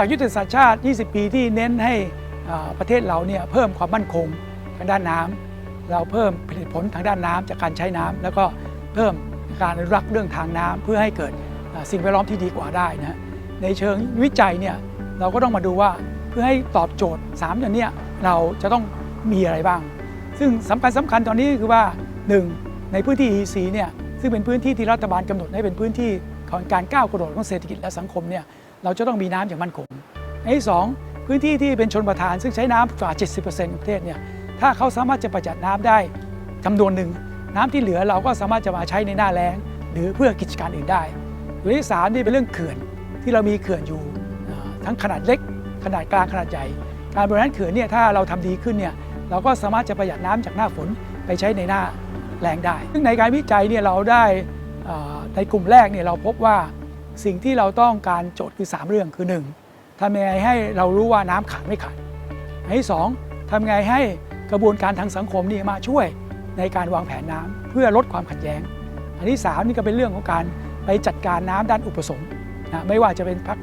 จากยุทธศาสตร์ชาติ 20 ปีที่เน้นให้ประเทศเราเนี่ยเพิ่มความมั่นคงทางด้านน้ำเราเพิ่มผลิตผลทางด้านน้ำจากการใช้น้ำแล้วก็เพิ่มการอนุรักษ์เรื่องทางน้ำเพื่อให้เกิดสิ่งแวดล้อมที่ดีกว่าได้นะในเชิงวิจัยเนี่ยเราก็ต้องมาดูว่าเพื่อให้ตอบโจทย์3อย่างเนี้ยเราจะต้องมีอะไรบ้าง ซึ่งสำคัญสำคัญตอนนี้คือว่า 1. ในพื้นที่ EC เนี่ยซึ่งเป็นพื้นที่ที่รัฐบาลกำหนดให้เป็นพื้นที่ของการก้าวกระโดดของเศรษฐกิจและสังคมเนี่ยเราจะต้องมีน้ำอย่างมั่นคง อันที่สองพื้นที่ที่เป็นชนประทาน ซึ่งใช้น้ำกว่า 70%ของประเทศเนี่ยถ้าเขาสามารถจะประหยัดน้ำได้จำนวนหนึ่ง น้ำที่เหลือเราก็สามารถจะมาใช้ในหน้าแล้ง หรือเพื่อกิจการอื่นได้ตัวที่สามนี่เป็นเรื่องเขื่อนที่เรามีเขื่อนอยู่ทั้งขนาดเล็ก ขนาดกลางขนาดใหญ่การบริหารเขื่อนเนี่ยถ้าเราทำดีขึ้นเนี่ยเราก็สามารถจะประหยัดน้ำจากหน้าฝนไปใช้ในหน้าแรงได้ ซึ่งในการวิจัยเนี่ยเราได้ในกลุ่มแรกเนี่ยเราพบว่าสิ่งที่เราต้องการโจทย์คือ 3 เรื่องคือ 1 ทำยังไงให้เรารู้ว่าน้ำขาดไม่ขาดอันที่สองทำยังไงให้กระบวนการทางสังคมนี่มาช่วยในการวางแผนน้ำเพื่อลดความขัดแย้ง อันที่3นี่ก็เป็นเรื่องของการไปจัดการน้ำด้านอุปสงค์นะไม่ว่าจะเป็นภาค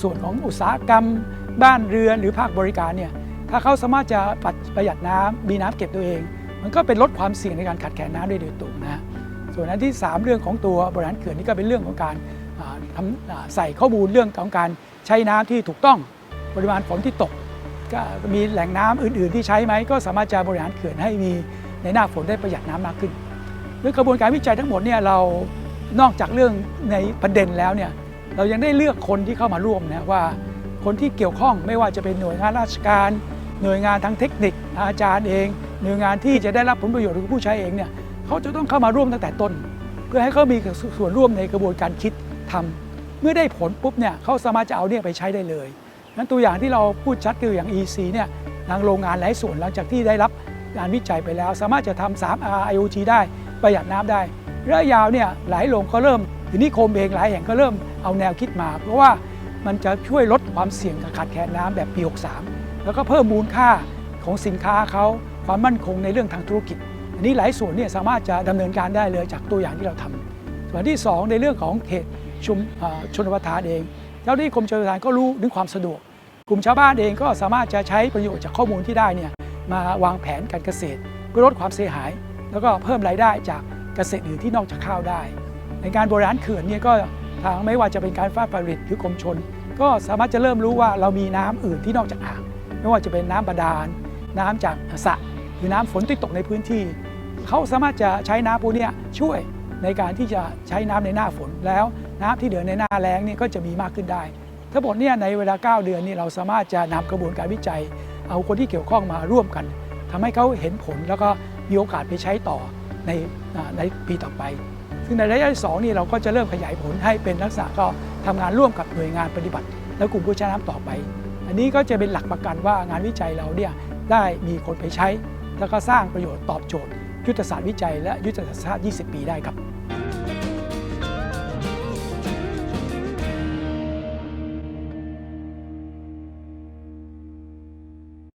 ส่วนของอุตสาหกรรม บ้านเรือนหรือภาคบริการเนี่ยถ้าเขาสามารถจะประหยัดน้ำมีน้ำเก็บตัวเอง มันก็เป็นลดความเสี่ยงในการขาดแคลนน้ำได้โดยตรงนะส่วนอันที่ 3 เรื่องของตัวบริหารเขื่อนนี่ก็เป็นเรื่องของการทำใส่ข้อมูลเรื่องของการ ใช้น้ำที่ถูกต้องปริมาณฝนที่ตก ก็มีแหล่งน้ำอื่น ๆ ที่ใช้ไหมก็สามารถจะบริหารเขื่อนให้มีในหน้าฝนได้ประหยัดน้ำมากขึ้นด้วยกระบวนการวิจัยทั้งหมดเนี่ยเรานอกจากเรื่องในประเด็นแล้วเนี่ยเรายังได้เลือกคนที่เข้ามาร่วมนะว่าคนที่เกี่ยวข้องไม่ว่าจะเป็นหน่วยงานราชการ หน่วยงานทางเทคนิค อาจารย์เอง หน่วยงานที่จะได้รับผลประโยชน์หรือผู้ใช้เองเนี่ยเขาจะต้องเข้ามาร่วมตั้งแต่ต้น เพื่อให้เขามีส่วนร่วมในกระบวนการคิดทำ เมื่อได้ผลปุ๊บเนี่ยเขาสามารถจะเอาเนี่ยไปใช้ได้เลยนั้นตัวอย่างที่เราพูดชัดคืออย่าง EC เนี่ยทางโรงงานหลายส่วนหลังจากที่ได้รับงานวิจัยไปแล้ว สามารถจะทำ 3R IoT ได้ประหยัดน้ำได้ระยะยาวเนี่ยหลายโรงก็เริ่มทีนี้โคมเองหลายแห่งก็เริ่มเอาแนวคิดมา เพราะว่ามันจะช่วยลดความเสี่ยงการขาดแคลนน้ำแบบปี 63 แล้วก็เพิ่มมูลค่าของสินค้าเขาความมั่นคงในเรื่องทางธุรกิจ อันนี้หลายส่วนเนี่ยสามารถจะดำเนินการได้เลยจากตัวอย่างที่เราทำส่วนที่สองในเรื่องของเขต ชุมชนประทานเอง เจ้าหน้าที่กรมชลประทานก็รู้ถึงความสะดวก กลุ่มชาวบ้านเองก็สามารถจะใช้ประโยชน์จากข้อมูลที่ได้เนี่ยมาวางแผนการเกษตร เพื่อลดความเสียหาย แล้วก็เพิ่มรายได้จากเกษตรอื่นที่นอกจากข้าวได้ ในการบริหารเขื่อนเนี่ยก็ทางไม่ว่าจะเป็นการฟ้าผลิตหรือกรมชน ก็สามารถจะเริ่มรู้ว่าเรามีน้ำอื่นที่นอกจากอ่าง ไม่ว่าจะเป็นน้ำบาดาล น้ำจากสระหรือน้ำฝนที่ตกในพื้นที่ เขาสามารถจะใช้น้ำพวกเนี้ยช่วยในการที่จะใช้น้ำในหน้าฝนแล้ว น้ำที่เหลือในหน้าแล้งนี่ก็จะมีมากขึ้นได้ ทั้งหมดเนี่ยในเวลา 9 เดือนนี่เราสามารถจะนำกระบวนการวิจัย เอาคนที่เกี่ยวข้องมาร่วมกันทำให้เขาเห็นผลแล้วก็มีโอกาสไปใช้ต่อในในปีต่อไป ซึ่งในระยะที่สองนี่เราก็จะเริ่มขยายผลให้เป็นลักษณะก็ทำงานร่วมกับหน่วยงานปฏิบัติ และกลุ่มผู้ใช้น้ำต่อไป อันนี้ก็จะเป็นหลักประกันว่างานวิจัยเราเนี่ยได้มีคนไปใช้ แล้วก็สร้างประโยชน์ตอบโจทย์ ยุทธศาสตร์วิจัยและยุทธศาสตร์ชาติ20 ปีได้ครับ